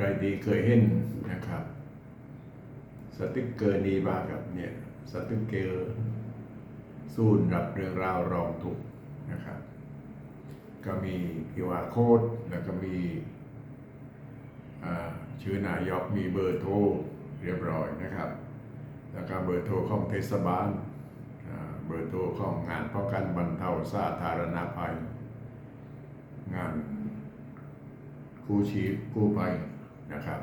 ใครดีเคยเห็นนะครับ สติกเกอร์ดีบากับเนี่ยสติกเกอร์ศูนย์รับเรื่องราวรองทุกนะครับ ก็มีคิวาโคดแล้วก็มีชื่อนายกมีเบอร์โทรเรียบร้อยนะครับ แล้วก็เบอร์โทรของเทศบาลเบอร์โทรของงานป้องกันบรรเทาสาธารณภัย งานกู้ชีพกู้ภัย นะครับ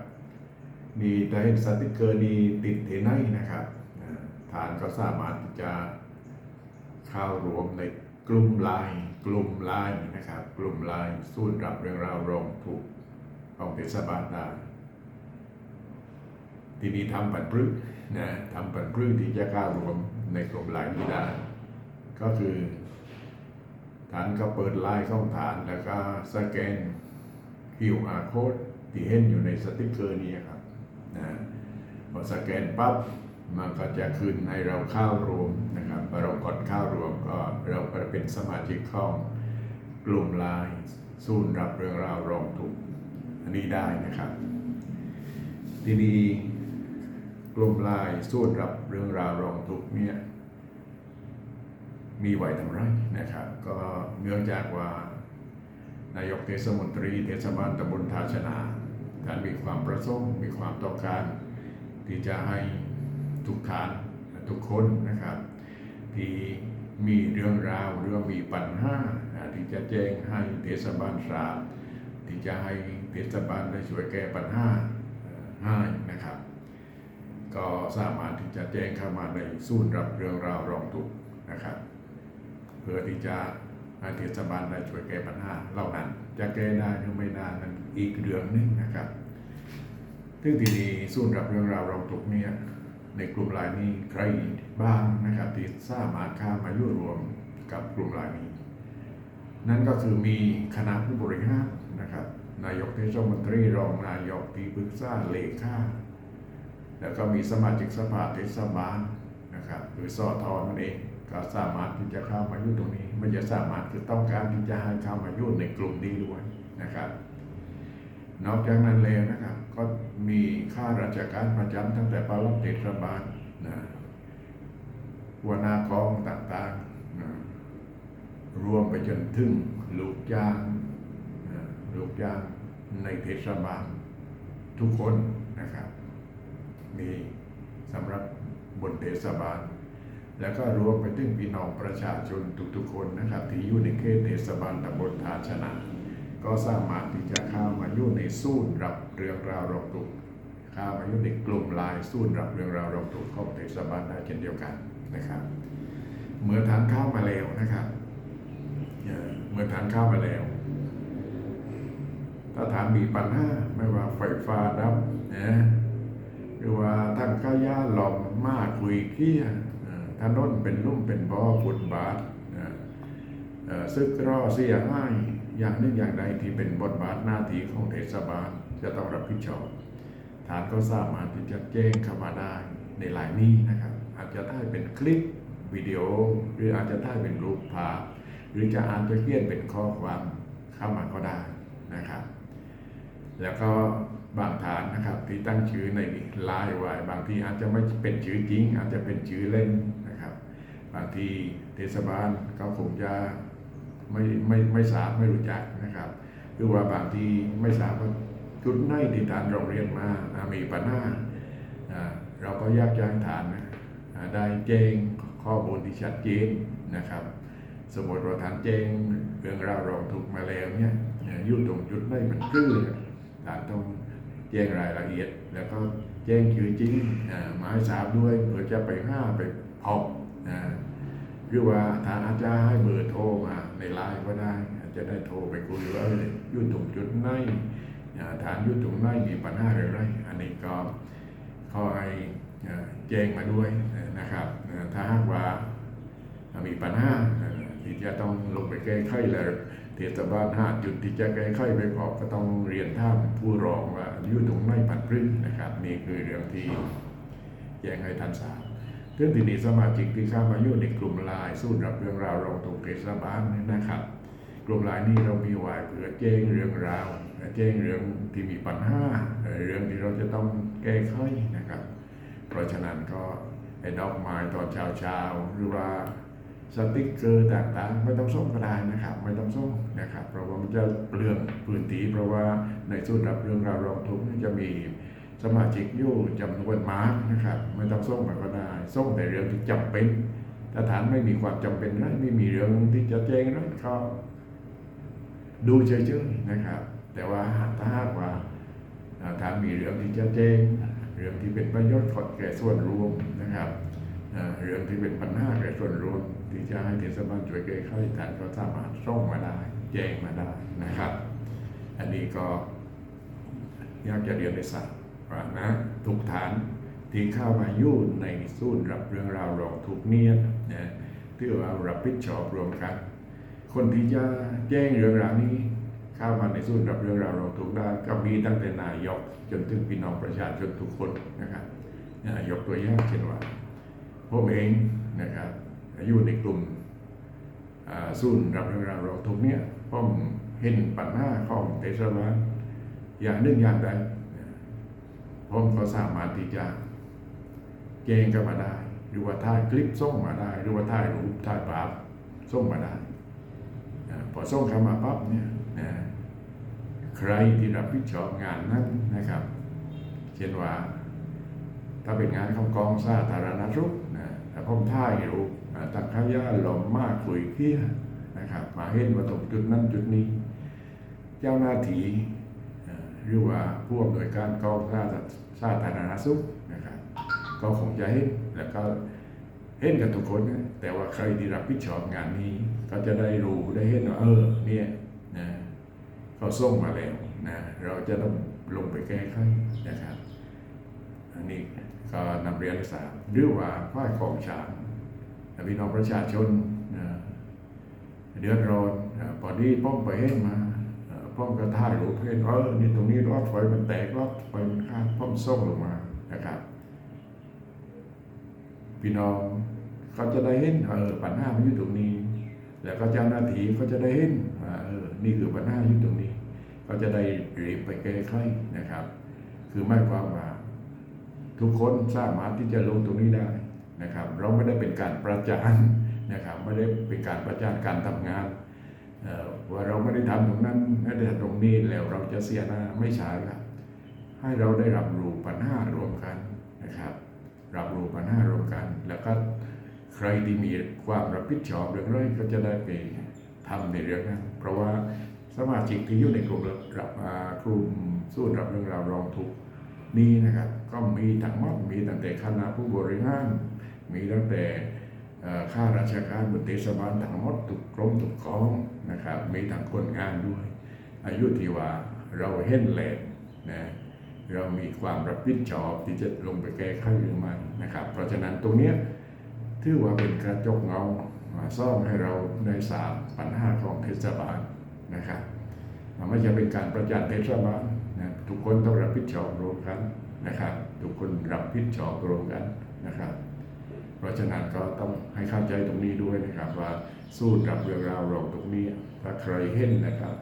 มีแต่เห็นสติกเกอร์นี้ติดเที่ไนนะครับอ่าฐานก็สามารถจะเข้ารวมในกลุ่มไลน์กลุ่มไลน์นะครับ กลุ่มไลน์ศูนรับเรื่องราวรองทุกของเทศบาลได้ทีนี้ทำปันพฤกนะทำปันพฤกที่จะเข้ารวมในกลุ่มไลน์นี้ได้ ก็คือฐานก็เปิดไลน์เข้าฐานแล้วก็สแกน QR code ที่เห็นอยู่ในสติกเกอร์นี้ครับนะพอสแกนปั๊บมันก็จะขึ้นให้เราเข้ารวมนะครับพอเรากดเข้ารวมก็เราก็เป็นสมาชิกของกลุ่มไลน์ศูนรับเรื่องราวร้องทุกข์อันนี้ได้นะครับ ทีนี้กลุ่มไลน์ศูนรับเรื่องราวร้องทุกข์เนี่ยมีไว้ทำไรนะครับ ก็เนื่องจากว่านายกเทศมนตรีเทศบาลตำบลทาชนา ท่านมีความประสงค์มีความต้องการ ที่จะให้ทุกท่านทุกคนนะครับ ที่มีเรื่องราวหรือว่ามีปัญหาอ่าที่จะแจ้งให้เทศบาลทราบที่จะให้เทศบาลได้ช่วยแก้ปัญหาให้นะครับ ก็สามารถที่จะแจ้งเข้ามาในศูนย์รับเรื่องราวร้องทุกข์นะครับ เพื่อที่จะ ให้เทศบาลได้ช่วยแก้ปัญหาเหล่านั้น จะแก้ได้หรือไม่ได้นั้นอีกเรื่องหนึ่งนะครับซึ่งทีนี้ศูนย์รับเรื่องราวเร้องทุกเนี่ยในกลุ่มรายนี้ใครบ้างนะครับที่สามารถเข้ามายุ่รวมกับกลุ่มรายนี้ นั่นก็คือมีคณะผู้บริหารนะครับ นายกเทศมนตรีรองนายกที่ปรึกษาเลขาแล้วก็มีสมาชิกสภาเทศบาลนะครับหรือสอทอนั่นเอง ก็สามารถที่จะเข้ามาอยู่ตรงนี้ไม่จะสามารถคือต้องการที่จะให้เข้ามาอยู่ในกลุ่มนี้ด้วยนะครับ นอกจากนั้นแล้วนะครับ ก็มีข้าราชการประจำตั้งแต่ปลัดเทศบาลนะหัวหน้ากองต่างๆนะรวมไปจนถึงลูกจ้างนะลูกจ้างในเทศบาลทุกคนนะครับ มีสำหรับบนเทศบาล แล้วก็รวมไปถึงพี่น้องประชาชนทุกๆคนนะครับ ที่อยู่ในเขตเทศบาลตำบลทาชนะ ก็สามารถที่จะเข้ามาอยู่ในศูนย์รับเรื่องราวรองทุกข์เข้ามาอยู่ในกลุ่มไลน์ศูนย์รับเรื่องราวรองทุกข์ของเทศบาลได้เช่นเดียวกันนะครับ เมื่อทานข้าวมาแล้วนะครับเมื่อทานข้าวมาแล้ว ถ้าถามมีปัญหาไม่ว่าไฟฟ้าดับนะหรือว่าทางก้ายาหลอมมากคุยเกี้ย นนเป็นลุ่มเป็นบ่อฟุตบาทนะเอ่อซึกรอเสียให้อย่างหนึงอย่างใดที่เป็นบทบาทหน้าที่ของเทศบาลจะต้องรับผิดชอบทานก็สามารถที่จะแจ้งเข้ามาได้ในหลายนี้นะครับ อาจจะได้เป็นคลิปวิดีโอ หรืออาจจะได้เป็นรูปภาพ หรือจะอ่าจจะเขียนเป็นข้อความเข้ามาก็ได้นะครับ แล้วก็บางฐานนะครับที่ตั้งชื่อในไลน์ไว้บางทีอาจจะไม่เป็นชื่อจริง อาจจะเป็นชื่อเล่น บางทีเทศบาลก็คงจะไม่ไม่ไม่ทราบไม่รู้จักนะครับหรือว่าบางทีไม่ทราบว่าจุดไหนที่ฐานโรงเรียนมาามีปัญหาเราก็ยากจะให้ฐานนะได้แจ้งข้อมูลที่ชัดเจนนะครับ สมมติว่าฐานแจ้งเรื่องราวรองทุกมาแล้วเนี่ยยู่ตรงจุดไหนมันคือฐานต้องแจ้งรายละเอียด แล้วก็แจ้งชื่อจริงอ่ามาให้ทราบด้วยเพื่อจะไปห้าไปพบ อ่าหรือว่าทางอาจารย์ให้เบอร์โทรมาในไลน์ก็ได้อาจจะได้โทรไปคุยว่าอยู่ตรงจุดไหนอ่าฐานอยู่ตรงไหนมีปัญหาอะไรอันนี้ก็ขอให้แจ้งมาด้วยนะครับถ้าหากว่ามีปัญหาที่จะต้องลงไปแก้ไขแล้วเทศบาลห้าจุดที่จะแก้ไขไปพอก็ต้องเรียนท่ามผู้รองว่าอยู่ตรงไหนปัดพรึ้นะครับนี่คือเรื่องที่แจ้งให้ท่านทราบ เรื่องที่นี้สมาชิกที่เข้ามาอยู่ในกลุ่มไลน์สู้รับเรื่องราวรองถูกเทศบาลนี่นะครับ กลุ่มไลน์นี้เรามีไว้เพื่อแจ้งเรื่องราวแจ้งเรื่องที่มีปัญหาเรื่องที่เราจะต้องแก้ไขนะครับ เพราะฉะนั้นก็ไอ้ดอกไม้ตอนเช้าเช้าๆหรือว่าสติ๊กเกอร์ต่างๆ ไม่ต้องส่งก็ได้นะครับ ไม่ต้องส่งนะครับ เพราะว่ามันจะเปลืองพื้นที่เพราะว่าในส่วนรับเรื่องราวรองทุกข์จะมี สมาชิกอยู่จำนวนมากนะครับไม่ต้องส่งมาก็ได้ส่งแต่เรื่องที่จำเป็นถ้าฐานไม่มีความจำเป็นไรไม่มีเรื่องที่จะแจ้งไรก็ดูเฉยๆนะครับ แต่ว่าถ้าหากว่าเอ่อถ้ามีเรื่องที่จะแจ้งเรื่องที่เป็นประโยชน์ขอแก่ส่วนรวมนะครับเรื่องที่เป็นปัญหาแก่ส่วนรวมที่จะให้เทศบาลช่วยแก้ไขฐานก็สามารถส่งมาได้แจ้งมาได้นะครับ อันนี้ก็อยากจะเรียนในสัตว์ นะทุกฐานที่เข้ามายุ่นในศูนรับเรื่องราวรองทุกเนี่ยนะที่ว่ารับผิดชอบรวมกัน คนที่จะแจ้งเรื่องราวนี้เข้ามาในศูนรับเรื่องราวรองทุกได้ก็มีตั้งแต่นายกจนถึงพี่น้องประชาชนทุกคนนะครับนายกตัวอย่างเช่นว่าผมเองนะครับอยู่ในกลุ่มอ่าศูนรับเรื่องราวรองทุกเนี่ยผมเห็นปัญหาของเทศบาลอย่างหนึ่งอย่างใด ผมก็สามารถที่จะแจ้งกันมาได้ หรือว่าถ่ายคลิปส่งมาได้ หรือว่าถ่ายรูปถ่ายภาพส่งมาได้พอส่งเข้ามาปั๊บเนี่ยนะใครที่รับผิดชอบงานนั้นนะครับ เช่นว่า ถ้าเป็นงานของกองสาธารณสุขนะแต่ผมถ่ายรูปอ่ตักขยะหลอมมากคุยเที่ยนะครับ มาเห็นว่าตรงจุดนั้นจุดนี้ เจ้าหน้าที่ หรือว่าผู้อำนวยการกองสาสาธารณสุขนะครับก็คงจะเห็นแล้วก็เห็นกันทุกคนนะแต่ว่าใครที่รับผิดชอบงานนี้ ก็จะได้รู้ได้เห็นว่าเออเนี่ยนะเขาส่งมาแล้วนะเราจะต้องลงไปแก้ไขนะครับอันนี้ก็นำเรียนให้ทราบหรือว่าฝ่ายของช้างพี่น้องประชาชนนะเดือดร้อนนะพอดีป้องไปเห็นมา เอ่อป้องก็ถ่ายรูปเห็นเออนี่ตรงนี้รถไฟมันแตกรถไฟมันข้ามป้อมส่งลงมานะครับ พี่น้องเขาจะได้เห็นเออปัญหามันอยู่ตรงนี้ แล้วก็เจ้าหน้าที่ก็จะได้เห็นว่าเออนี่คือปัญหาอยู่ตรงนี้ ก็จะได้รีบไปแก้ไขนะครับ คือไม่ความว่าทุกคนสามารถที่จะลงตรงนี้ได้นะครับ เราไม่ได้เป็นการประจานนะครับ ไม่ได้เป็นการประจานการทำงาน ว่าเราไม่ได้ทำตรงนั้นไม่ได้ทำตรงนี้แล้วเราจะเสียหน้าไม่ใช่ครับให้เราได้รับรู้ปัญหารวมกันนะครับ รับรู้ปัญหารวมกัน แล้วก็ใครที่มีความรับผิดชอบเรื่องไรก็จะได้ไปทำในเรื่องนั้นเพราะว่าสมาชิกที่อยู่ในกลุ่มรับกลุ่มสู้รับเรื่องราวรองทุกนี่นะครับ ก็มีทั้งหมดมีตั้งแต่คณะผู้บริหารมีตั้งแต่ ข้าราชการบนเทศบาลทั้งหมดทุกกรมทุกกองนะครับมีทั้งคนงานด้วย อายุที่ว่าเราเห็นแหลกนะเรามีความรับผิดชอบที่จะลงไปแก้ไขหรือไม่นะครับ เพราะฉะนั้นตรงเนี้ยถือว่าเป็นกระจกเงาซ่อมให้เราได้สามปัญหาของเทศบาลนะครับมันไม่ใช่เป็นการประจานเทศบาลนะทุกคนต้องรับผิดชอบรวมกันนะครับ ทุกคนรับผิดชอบรวมกันนะครับ เพราะฉะนั้นก็ต้องให้เข้าใจตรงนี้ด้วยนะครับว่าสู้กับเรื่องราวเราตรงนี้ถ้าใครเห็นนะครับ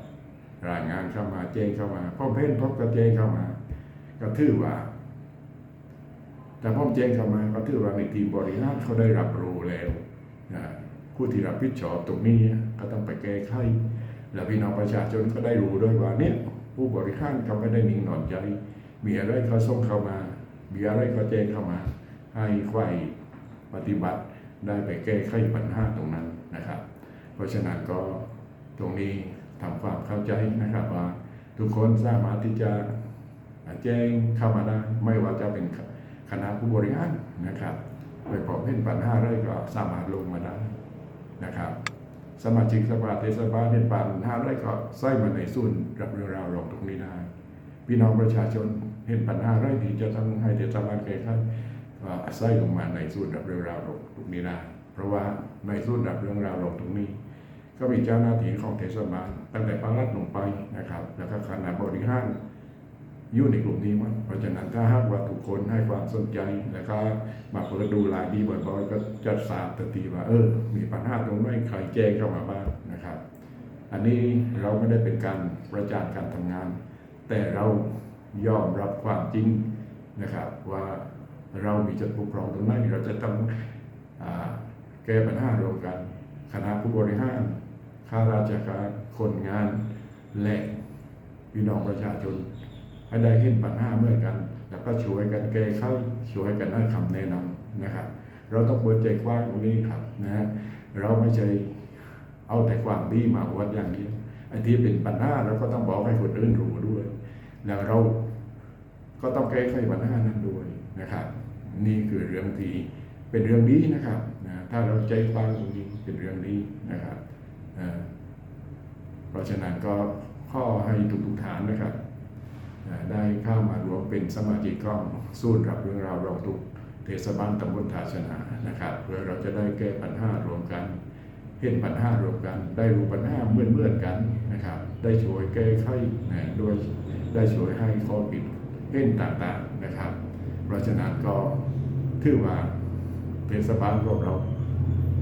รายงานเข้ามาแจ้งเข้ามาพ่อเพ่นพบก็แจ้งเข้ามา ก็ถือว่า แต่พ่อแจ้งเข้ามาก็ถือว่าในทีมบริหารเขาได้รับรู้แล้วนะผู้ที่รับผิดชอบตรงนี้ก็ต้องไปแก้ไขแล้วพี่น้องประชาชนก็ได้รู้ด้วยว่าเนี่ยผู้บริหารเขาไม่ได้นิ่งนอนใจมีอะไรเขาส่งเข้ามามีอะไรเขาแจ้งเข้ามา ให้ฝ่าย ปฏิบัติได้ไปแก้ไขปัญหาตรงนั้นนะครับ เพราะฉะนั้นก็ตรงนี้ทำความเข้าใจนะครับว่าทุกคนสามารถที่จะแจ้งเข้ามาได้ ไม่ว่าจะเป็นคณะผู้บริหารนะครับไปพบเห็นปัญหาอะไรก็สามารถลงมาได้นะครับ สมาชิกสภาเทศบาลเห็นปัญหาอะไรก็ใส่มาในศูนรับเรื่องราวลงตรงนี้ได้ พี่น้องประชาชนเห็นปัญหาอะไรที่จะต้องให้เทศบาลแก้ไข ก็ใส่ลงมาในศูนย์รับเรื่องราวลงตรงนี้ได้เพราะว่าในศูนย์รับเรื่องราวลงตรงนี้ ก็มีเจ้าหน้าที่ของเทศบาลตั้งแต่ปลัดลงไปนะครับแล้วก็คณะบริหารอยู่ในกลุ่มนี้มั้งเพราะฉะนั้นถ้าหากว่าทุกคนให้ความสนใจแล้วก็มาเปิดดูรายดีบ่อยๆก็จะทราบทันทีว่าเออ มีปัญหาตรงไหนใครแจ้งเข้ามาบ้างนะครับ อันนี้เราไม่ได้เป็นการประจานการทำงาน แต่เรายอมรับความจริงนะครับว่า เรามีจุดบกพร่องตรงไหนเราจะต้องอแก้ปัญหารวมกัน คณะผู้บริหารข้าราชการคนงานและพี่น้องประชาชนให้ได้เห็นปัญหาเหมื่อนกัน แล้วก็ช่วยกันแก้ไขช่วยกันให้คำแนะนำนะครับ เราต้องเปิดใจกว้างตรงนี้ครับนะฮะเราไม่ใช่เอาแต่ความดีมาอวดอย่างเดียวไอ้ที่เป็นปัญหาเราก็ต้องบอกให้คนอื่นรู้ด้วย แล้วเราก็ต้องแก้ไขปัญหานั้นด้วยนะครับ นี่คือเรื่องที่เป็นเรื่องดีนะครับนะถ้าเราใจกว้างตรงนี้เป็นเรื่องดีนะครับเอ่อเพราะฉะนั้นก็ข้อให้ทุกๆฐานนะครับอ่าได้เข้ามารวมเป็นสมาชิกกล้องสู้รับเรื่องราวเราทุกเทศบาลตำบลทาชนะนะครับเพื่อเราจะได้แก้ปัญหารวมกันเห็นปัญหารวมกัน ได้รู้ปัญหาเมื่อนเมื่อนกันนะครับ ได้ช่วยแก้ไขนะด้วยได้ช่วยให้ข้อผิดเห็นต่างๆนะครับ ราะฉะนั้นก็ถือว่าเทศบาลของเรา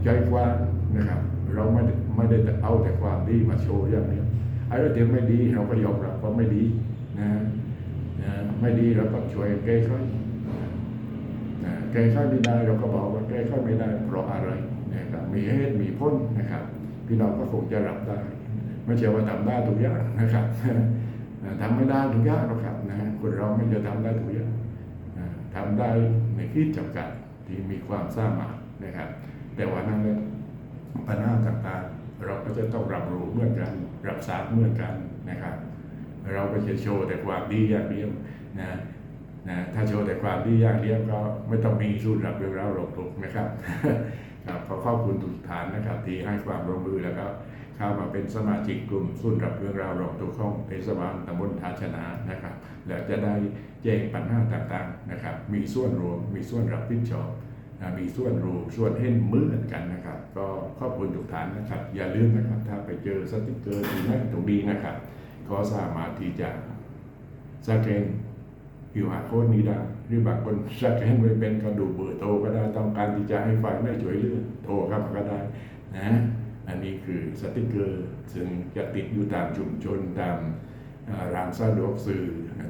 ใจกว้างนะครับ เราไม่ได้ไม่ได้เอาแต่ความดีมาโชว์อย่างเดียวไอ้เรื่องที่ไม่ดีเราก็ยอมรับว่าไม่ดีนะนะไม่ดีเราก็ช่วยแก้ไขนะแก้ไขไม่ได้เราก็บอกว่าแก้ไขไม่ได้เพราะอะไรนะครับมีเหตุมีผลนะครับ พี่น้องก็คงจะรับได้ไม่ใช่ว่าทำได้ทุกอย่างนะครับทำไม่ได้ทุกอย่างหรอกครับนะคนเราไม่จะทำได้ทุกอย่าง ทำได้ในขีดจำกัดที่มีความสามารถนะครับ แต่ว่านั่นแหละปัญหาต่างๆ เราก็จะต้องรับรู้เหมือนกัน รับทราบเหมือนกันนะครับ เราก็จะโชว์แต่ความดีอย่างเดียวนะนะถ้าโชว์แต่ความดีอย่างเดียวก็ไม่ต้องมีสู้รับเรื่องราวหรอกถูกนะครับครับขอขอบคุณทุกฐานนะครับที่ให้ความร่วมมือแล้วก็ เข้ามาเป็นสมาชิกกลุ่มสู้รับเรื่องราวหรอกทุกข้องเทศบาลตำบลทาชนะนะครับ แล้วจะได้แจ้งปัญหาต่างๆนะครับ มีส่วนรวม มีส่วนรับผิดชอบมีส่วนรู้ส่วนเห็นมือกันนะครับ ก็ขอบคุณทุกฐานนะครับ อย่าลืมนะครับ ถ้าไปเจอสติกเกอร์ที่นั่นตรงนี้นะครับ ก็สามารถที่จะสแกน QR code นี้ได้หรือบางคนสแกนไว้เป็นกระดูกเบอร์โทรก็ได้ต้องการที่จะให้ฝ่ายไม่ช่วยเลือโทรเข้ามาก็ได้นะ อันนี้คือสติกเกอร์ซึ่งจะติดอยู่ตามชุมชนตามร้านสะดวกซื้อ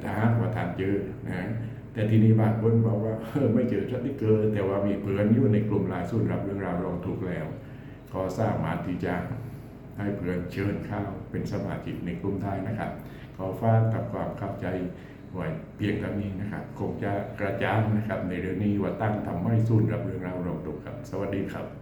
ถ้าหากว่าทานเจอนะแต่ทีนี้บางคนบอกว่าเออไม่เจอสติกเกอร์ แต่ว่ามีเพื่อนอยู่ในกลุ่มลน์สู้รับเรื่องราวรองทุกข์แล้วก็สามารถที่จะให้เพื่อนเชิญเข้าเป็นสมาชิกในกลุ่มได้นะครับ ขอฝากกับความเข้าใจไว้เพียงเท่านี้นะครับ คงจะกระจ่างนะครับ ในเรื่องนี้ว่าตั้งทำให้สู้รับเรื่องราวเราตกครับ สวัสดีครับ